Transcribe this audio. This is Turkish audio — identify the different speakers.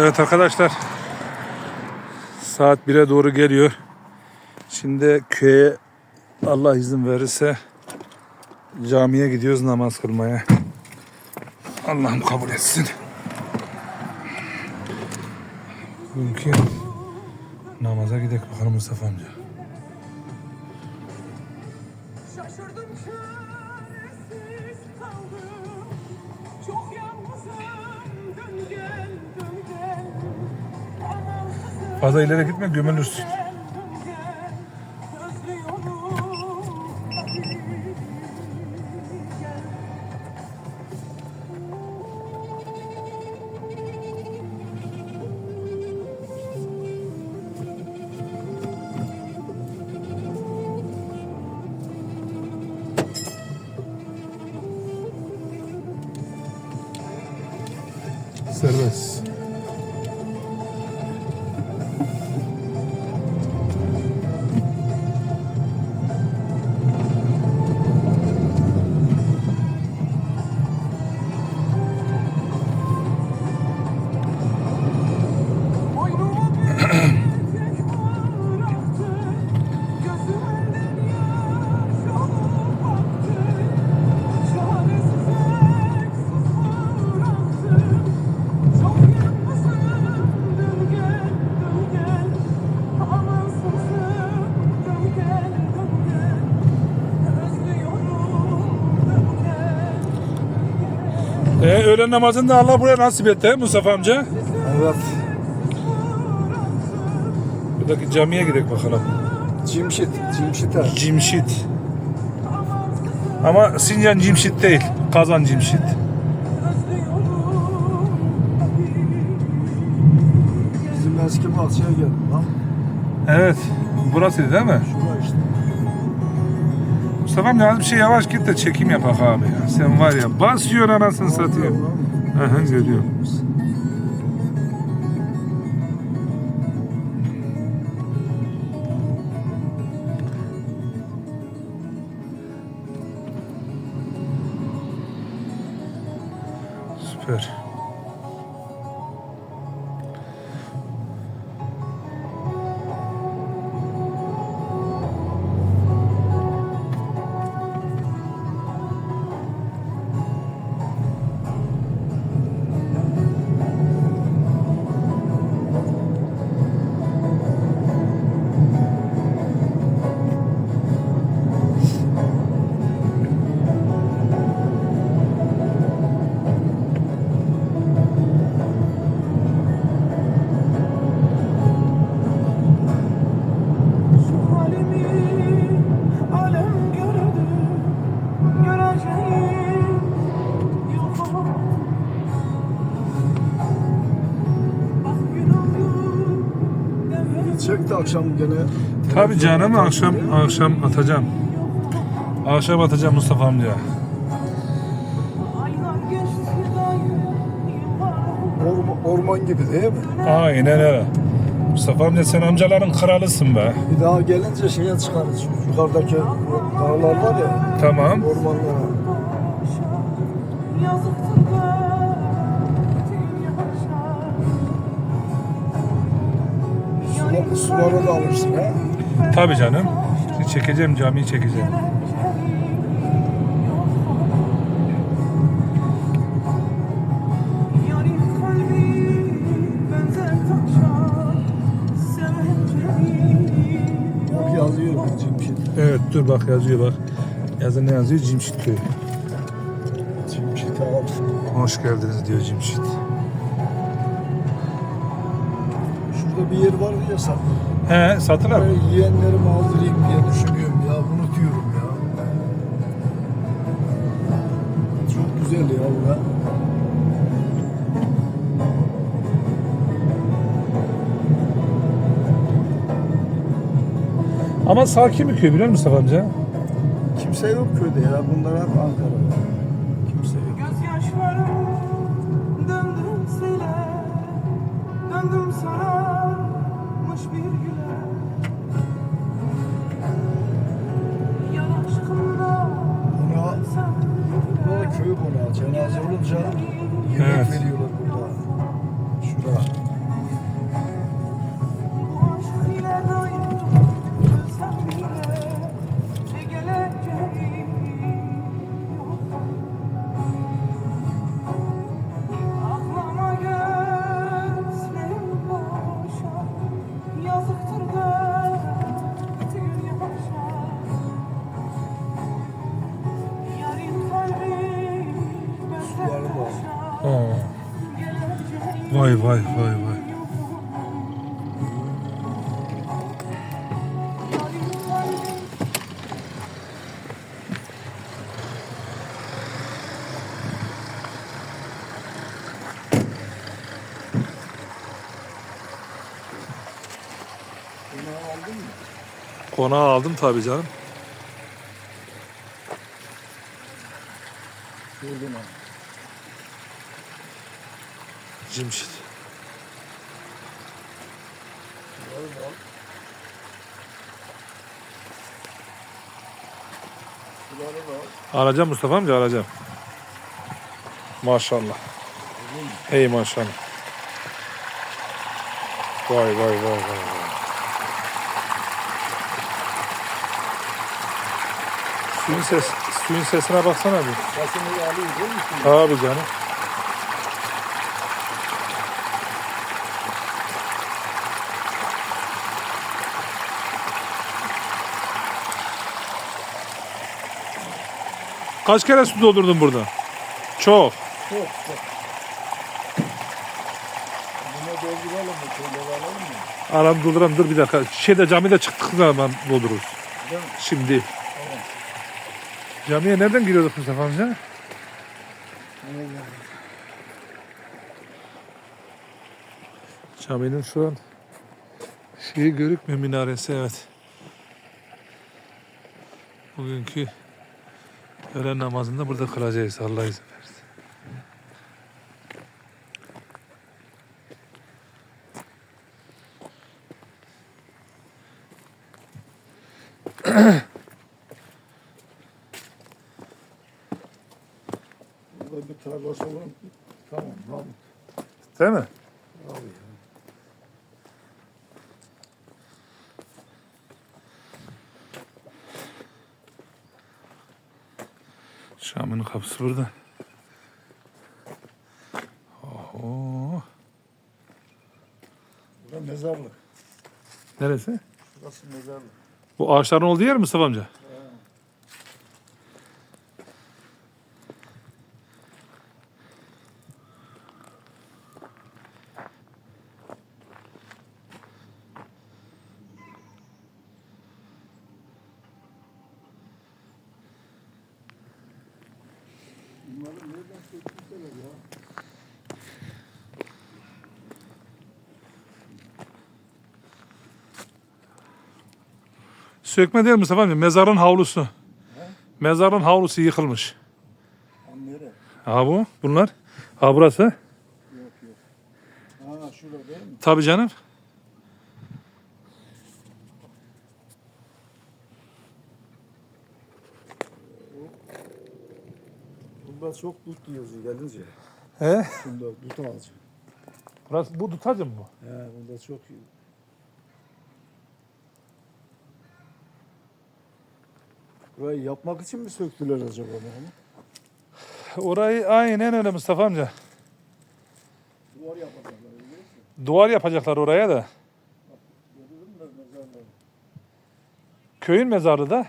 Speaker 1: Evet arkadaşlar. Saat 1'e doğru geliyor. Şimdi köye Allah izin verirse camiye gidiyoruz namaz kılmaya. Allah'ım kabul etsin. Bugünkü namaza gidelim bakalım Mustafa amca. Fazla ileri gitme gömülürsün. Serbest.
Speaker 2: Gel
Speaker 1: E, öğlen namazını da Allah buraya nasip etti Mustafa amca.
Speaker 3: Evet.
Speaker 1: Buradaki camiye gidelim bakalım.
Speaker 3: Cimşit, Cimşit'e.
Speaker 1: Cimşit. Ama Sincan Cimşit değil. Kazan Cimşit.
Speaker 3: Bizim eski bahçeye geldim lan.
Speaker 1: Evet. Burası değil mi? Mustafa az bir şey yavaş git de çekim yapak abi ya. Sen var ya basıyor anasını satıyor. Aha görüyorum. Süper.
Speaker 2: Göreceğim yok Bak gün oldu devre
Speaker 3: Çek de akşam gene.
Speaker 1: Tabii canım akşam akşam atacağım. Akşam atacağım Mustafa amca.
Speaker 2: Yıllar
Speaker 3: Orman, gibi değil mi?
Speaker 1: Aynen öyle. Mustafa amca sen amcaların kralısın be.
Speaker 3: Bir daha gelince şeye çıkarız. Yukarıdaki dağlar var ya.
Speaker 1: Tamam.
Speaker 3: Ormanlara.
Speaker 2: Yaşar
Speaker 3: Sular, sulara da alırsın ha.
Speaker 1: Tabii canım. Çekeceğim camiyi çekeceğim.
Speaker 3: Bak yazıyor Cimşit.
Speaker 1: Evet dur bak yazıyor bak. Yazın ne yazıyor? Cimşit köyü.
Speaker 3: Cimşit abi.
Speaker 1: Hoş geldiniz diyor Cimşit.
Speaker 3: Bir yer var ya sen.
Speaker 1: He satılar mı?
Speaker 3: Ben yeğenlerimi aldırayım diye düşünüyorum ya. Unutuyorum ya. Çok güzel ya bura.
Speaker 1: Ama sakin bir köy biliyor musun Mustafa amca?
Speaker 3: Kimse yok köyde ya. Bunlar hep Ankara'da. Köy konağı. Cenaze olunca yemek
Speaker 1: Evet.
Speaker 3: veriyorlar burada. Şurada.
Speaker 1: Vay vay vay vay. Konağı aldım tabii canım.
Speaker 3: Gördüm ha.
Speaker 1: Cimşit. Alacağım Mustafa amca alacağım. Maşallah. Hey maşallah. Vay vay vay vay. vay. Suyun ses, suyun sesine baksana bir.
Speaker 3: Sesini alıyor değil mi?
Speaker 1: Tabii canım. Kaç kere su doldurdun burada? Çok.
Speaker 3: Çok çok. Buna dolduralım mı? Şöyle alalım mı?
Speaker 1: Aram dolduram dur bir dakika. Şeyde camide çıktık zaman doldururuz.
Speaker 3: Değil mi?
Speaker 1: Şimdi.
Speaker 3: Tamam.
Speaker 1: Camiye nereden giriyorduk Mustafa amca? Caminin şu an şeyi görükmüyor minaresi evet. Bugünkü öğlen namazında burada kılacağız Allah izin verirse.
Speaker 3: Burada bir tarlası olan tamam tamam.
Speaker 1: Değil mi?
Speaker 3: Abi ya.
Speaker 1: Şam'ın kapısı burada. Oho.
Speaker 3: Burada mezarlık.
Speaker 1: Neresi?
Speaker 3: Burası mezarlık.
Speaker 1: Bu ağaçların olduğu yer mi Mustafa amca?
Speaker 3: Bunları
Speaker 1: Sökme değil Mustafa amca. Mezarın havlusu. Mezarın havlusu yıkılmış. Ha bu. Bunlar. Ha burası.
Speaker 3: Yok yok. Ha şurada değil mi?
Speaker 1: Tabii canım.
Speaker 3: Bunda çok dut yazıyor gelince.
Speaker 1: He?
Speaker 3: Bunda dut ağacı.
Speaker 1: Burası, bu tutacı mı bu?
Speaker 3: He bunda çok iyi. Burayı yapmak için mi söktüler acaba bunu?
Speaker 1: Orayı aynen öyle Mustafa amca.
Speaker 3: Duvar yapacaklar öyle değil mi?
Speaker 1: Duvar yapacaklar oraya da.
Speaker 3: Gördün mü mezarları?
Speaker 1: Köyün mezarı da.